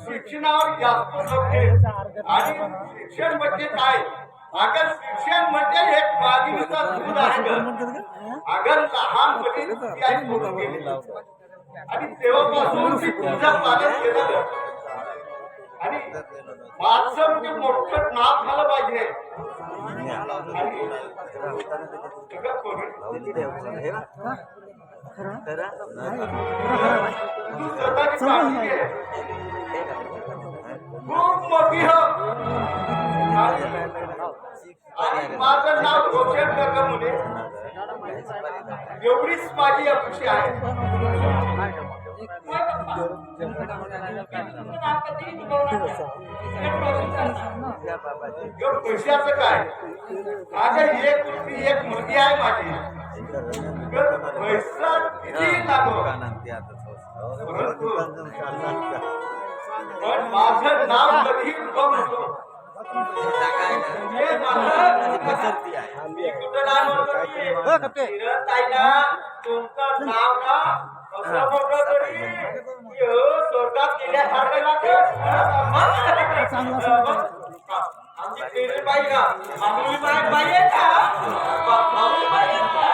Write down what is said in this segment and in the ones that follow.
शिक्षणावर जास्त लक्ष आहे. आणि शिक्षण म्हणजे काय अगं शिक्षण म्हणजे एक मागणीचा दूध आहे गं. अगं लहानपणी गेली आणि तेव्हापासून ती तुझं पालन केलं गं. आणि माझं म्हणजे मोठं नाव झालं पाहिजे खूप मोठी माझं नाव रोशन मुले. एवढीच माझी अपेक्षा आहे. पैशाचं काय? अगं एक मुलगी एक मुलगी आहे माझी. अगं, पैसा किती लागो परंतु पण माझं नाव कधी उगम होतो हे माझं मी कुठं नाव म्हणतो? की, तुमचं नाव ना? असं मोठं तरी. की हो, स्वर्गात गेल्यासारखं लागतं. आमची केळी बाई का बाई आहे का? बाई आहे का?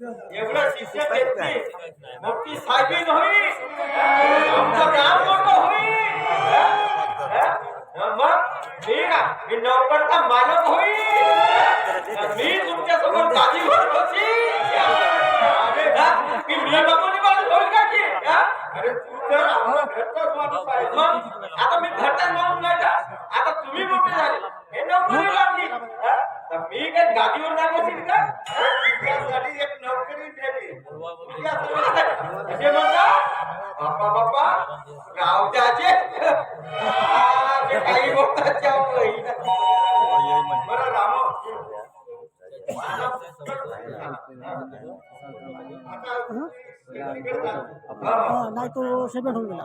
एवढं घेतली मोठी साहेबीन होई आमचं नाव मोठं होई मग मी ना मी नोकरचा मालक होई. मी तुमच्यासमोर गादी भरत होती. अरे ना की मी होईल का की? अरे तू तर घरचाच माणूस आहे. मग आता मी घरचाच माणूस नाही का? आता तुम्ही मोठे झाले. हे नोकरी लागली मी काय गादीवर नाही बसीन का? तुझ्यासाठी एक नोकरी म्हणता बाप्पा बाप्पा गावच्याचे काही बोलतात. बरं रामो. नाही तो सेपरेट होऊन गेला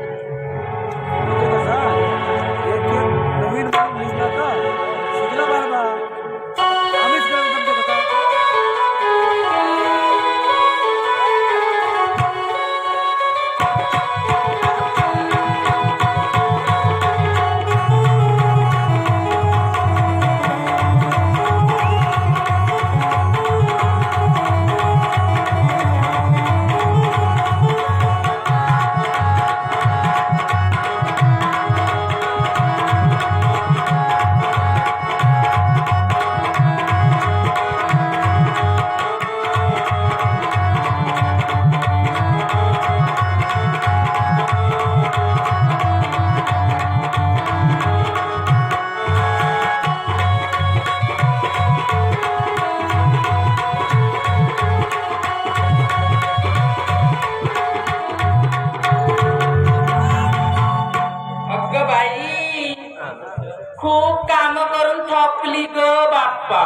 खूप काम करून थकली ग बाप्पा.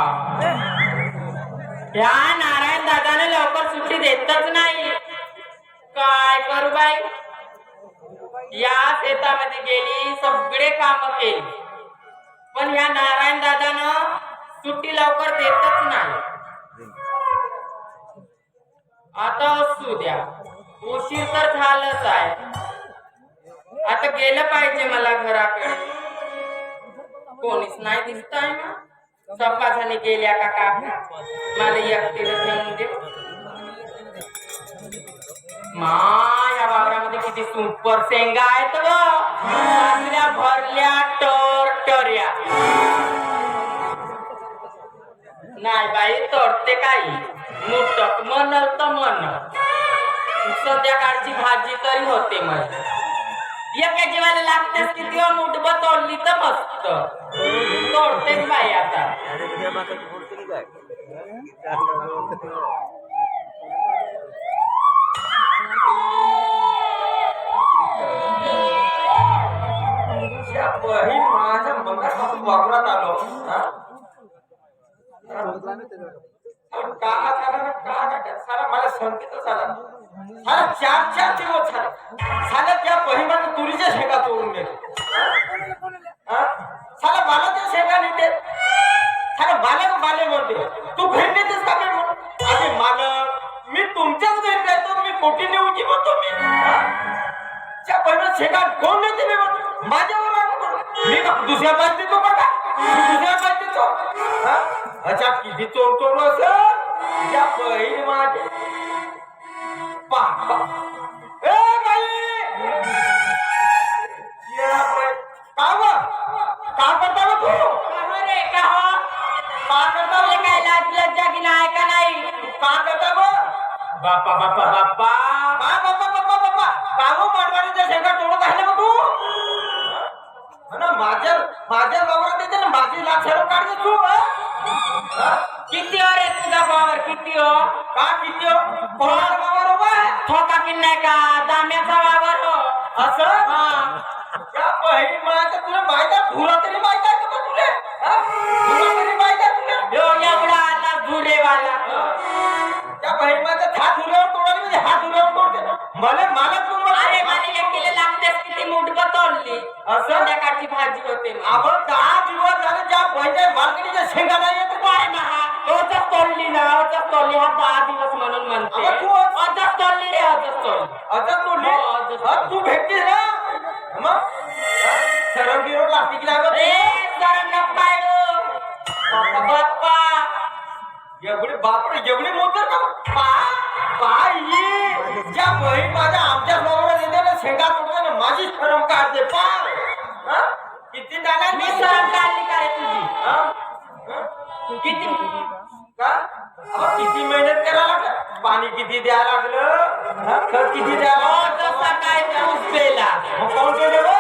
ह्या नारायण दादाने लवकर सुट्टी देतच नाही. काय करू बाई? या शेतामध्ये गेली सगळे काम केली. पण ह्या नारायण दादानं सुट्टी लवकर देतच नाही. आता असू द्या. उशीर तर झालंच आहे. आता गेलं पाहिजे मला घराकडे. कोणीच नाही दिसताय ना? सप्पा झाले गेल्या का का? मला एकटीला ठेवून दे म्हणजे. मा या वावरामध्ये किती सुपर शेंगा आहेत ग. भरल्या टर टर्या नाही बाई तोडते काही. मुटक म्हणल तर म्हण संध्याकाळची भाजी तरी होते मला एका जीवाला लागतेच किती तेव्हा मुठभर तोडली तर मस्त. तोडतेच बाई आता. बहीण माझ्या आलो. का साला मला संकेत झाला साला चार चार दिवस झाले. साला त्या बहिणीनं तुरीच्या शेकात ओढून गेले बाप्पा बाप्पा बाप्पा का बाप्पा बाप्पा बाप्पा का गं मारवाडीच्या शेंगा तोडत आहे ना गं तू हा ना, माझ्या माझ्या वावरात येते ना माझी लाच काढते तू हा? हा? किती हो रे तुझा भावर किती हो का किती हो? कोणाचा वावर उभा आहे? ठोका की नाही का दहा दिवस झाले ज्या मार्केटच्या शेंगा नाही येत. काय तोडली ना अजच तोडली. हा दहा दिवस म्हणून म्हणते. तू आज- अजच तोडली रे अजच तोडली. आता तोडली? हो, तू भेटते ना? मग? सरळ लागत बाप्पा बाप्पा एवढी बापरे एवढी मोटर का? पा. पायी ज्या बहीण माझ्या आमच्यासमोर येते ना शेंगा तोडते ना माझी शरम काढते. पा? किती टाका मी सरम काढली का रे तुझी? किती का किती मेहनत करा लागलं पाणी किती द्या लागलं? खत किती द्या? जसा काय ऊस पेला मग दिले बा?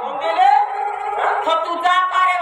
कोण? तो तुझा का रे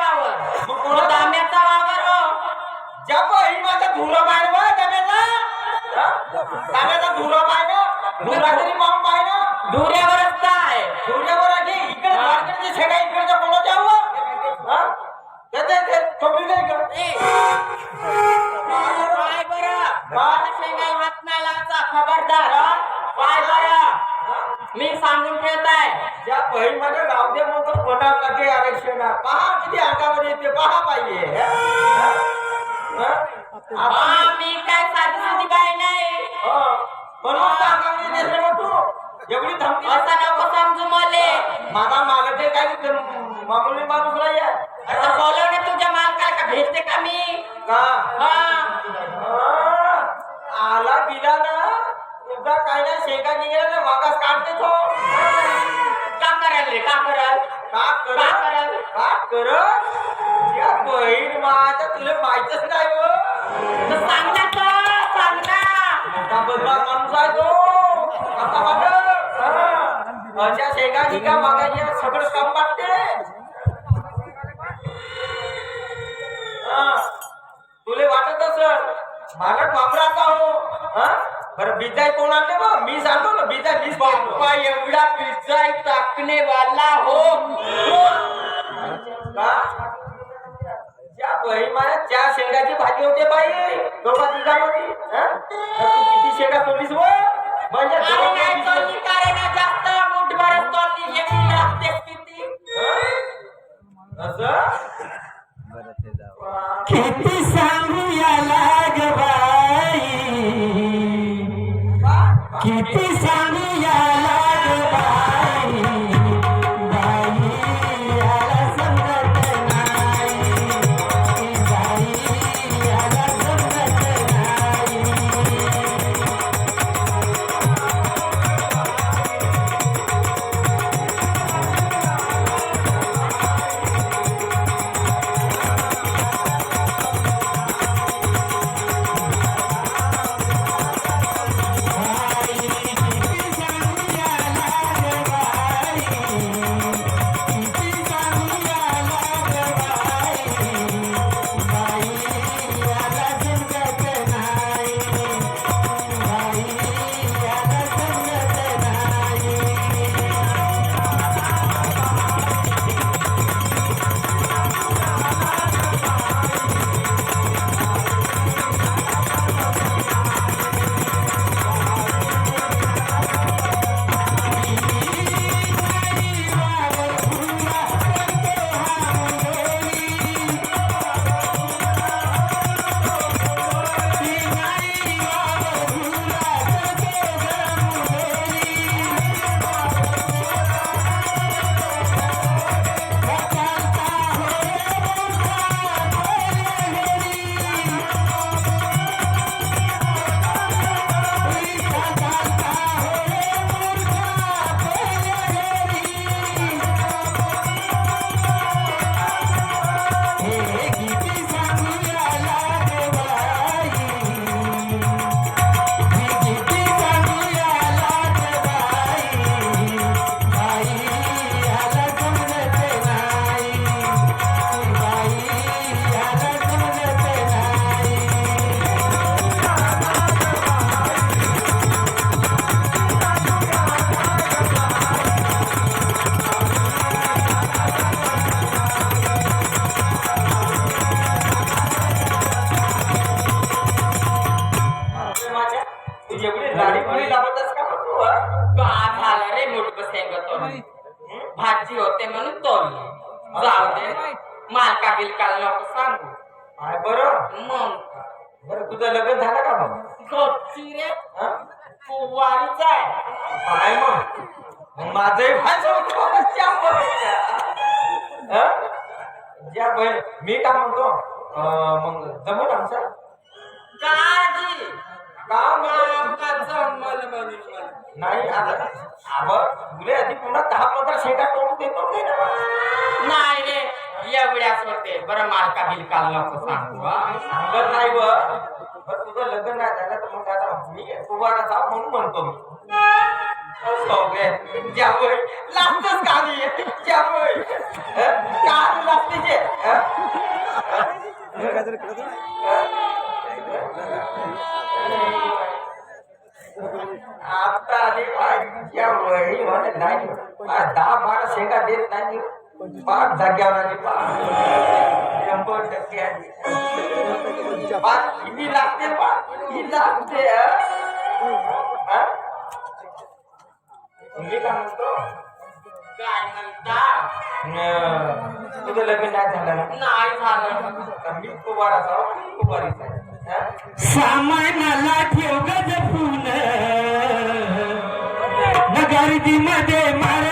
पाहिजे. मी काय साधी सुधी बाई नाही. हा. म्हणून तर मग तू एवढी धमकी असं नको समजू मले माझा मालक आहे काय ते मामुली माणूस नाही आहे आता बोलवणे तुझ्या मालकाला का भेटते का मी? का? हा. हा. आला गेला ना तुझा काय ना शेका निघाला ना मागास काढते तो. का कराल रे का कराल का कर का कर या बहीण माझ्या तुला माहितच नाही हो. सांग ना तर सांग ना मोठा बदला माणूस आहे तो. आता हा. अशा शेका निघा मागायच्या सगळं काम वाटते हा. तुले वाटत असल मालक वापराचा हो हा बरं बिजाई कोण आणले बा मी सांगतो ना बिजाई मीच बाप्पा एवढा पिझ्झा टाकणे वाला हो। का त्या बहीण माझ्या चार शेंगाची भाजी होते बाई। दोघा तिघामध्ये हा? तर तू किती शेंगा तोडलीस व? म्हणजे अरे दोघं नाही किती- तोडली का रे ना जास्त मुठभरच तोडली एक लागतेच किती? हा? असं? बरं ते जाऊ. किती भाजी होते म्हणून तो जाऊ दे मालका बिलकाला नको सांगू. काय बरं. मग? बरं तुझं लग्न झालं का मग? गच्ची रे. हा? आहे. काय मग. मग माझंही व्हायचं होतं. बाबा त्या. हा? ज्या बहीण मी काय म्हणतो? अं, मग जमून आमचं? काजी का? मग का जमल म्हणून. नाही आता आवड तुले आधी पुन्हा दहा पंधरा शेटा करून देतो की नाही? रे एवढ्याच होते बरं मालका बिलकाला नको सांगू. सांगत नाही बरं तुझं लग्न नाही झालं तर मग आता मी कुवारा जाऊ म्हणून म्हणतो मी. सौगे ज्यामुळे लागतच गाडी. ज्यामुळे काय लागते आता आधी ज्यामुळे म्हणे नाही. आज दहा बारा शेंगा देत नाही. पाच जाग्यावर आली पाच शंभर टक्के आली पाच लागते पाच ही लागते. हा? म्हणतो? काय म्हणता? न- तुझं लग्न नाही झालं ना? नाही झालं. मी कुवारा जाऊ कुवारीच आहे ठेव मार